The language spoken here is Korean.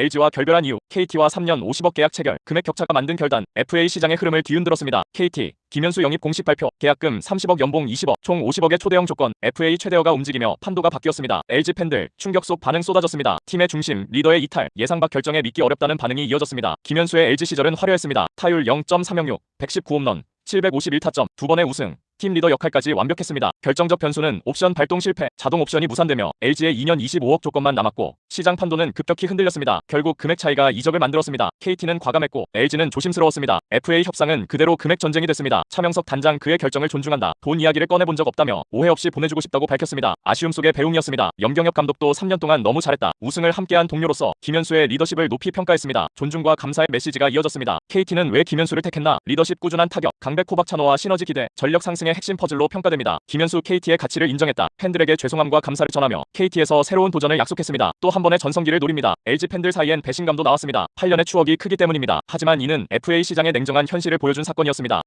LG와 결별한 이후 KT와 3년 50억 계약 체결, 금액 격차가 만든 결단, FA 시장의 흐름을 뒤흔들었습니다. KT 김현수 영입 공식 발표, 계약금 30억 연봉 20억, 총 50억의 초대형 조건, FA 최대어가 움직이며 판도가 바뀌었습니다. LG 팬들 충격 속 반응 쏟아졌습니다. 팀의 중심, 리더의 이탈, 예상 밖 결정에 믿기 어렵다는 반응이 이어졌습니다. 김현수의 LG 시절은 화려했습니다. 타율 0.306, 119홈런, 751타점, 두 번의 우승, 팀 리더 역할까지 완벽했습니다. 결정적 변수는 옵션 발동 실패, 자동 옵션이 무산되며 LG의 2년 25억 조건만 남았고 시장 판도는 급격히 흔들렸습니다. 결국 금액 차이가 이적을 만들었습니다. KT는 과감했고 LG는 조심스러웠습니다. FA 협상은 그대로 금액 전쟁이 됐습니다. 차명석 단장 그의 결정을 존중한다. 돈 이야기를 꺼내본 적 없다며 오해 없이 보내주고 싶다고 밝혔습니다. 아쉬움 속의 배움이었습니다. 염경엽 감독도 3년 동안 너무 잘했다. 우승을 함께한 동료로서 김현수의 리더십을 높이 평가했습니다. 존중과 감사의 메시지가 이어졌습니다. KT는 왜 김현수를 택했나? 리더십 꾸준한 타격, 강백 호박찬호와 시너지 기대, 전력 상승의 핵심 퍼즐로 평가됩니다. 김현 수 KT의 가치를 인정했다. 팬들에게 죄송함과 감사를 전하며 KT에서 새로운 도전을 약속했습니다. 또 한 번의 전성기를 노립니다. LG 팬들 사이엔 배신감도 나왔습니다. 8년의 추억이 크기 때문입니다. 하지만 이는 FA 시장의 냉정한 현실을 보여준 사건이었습니다.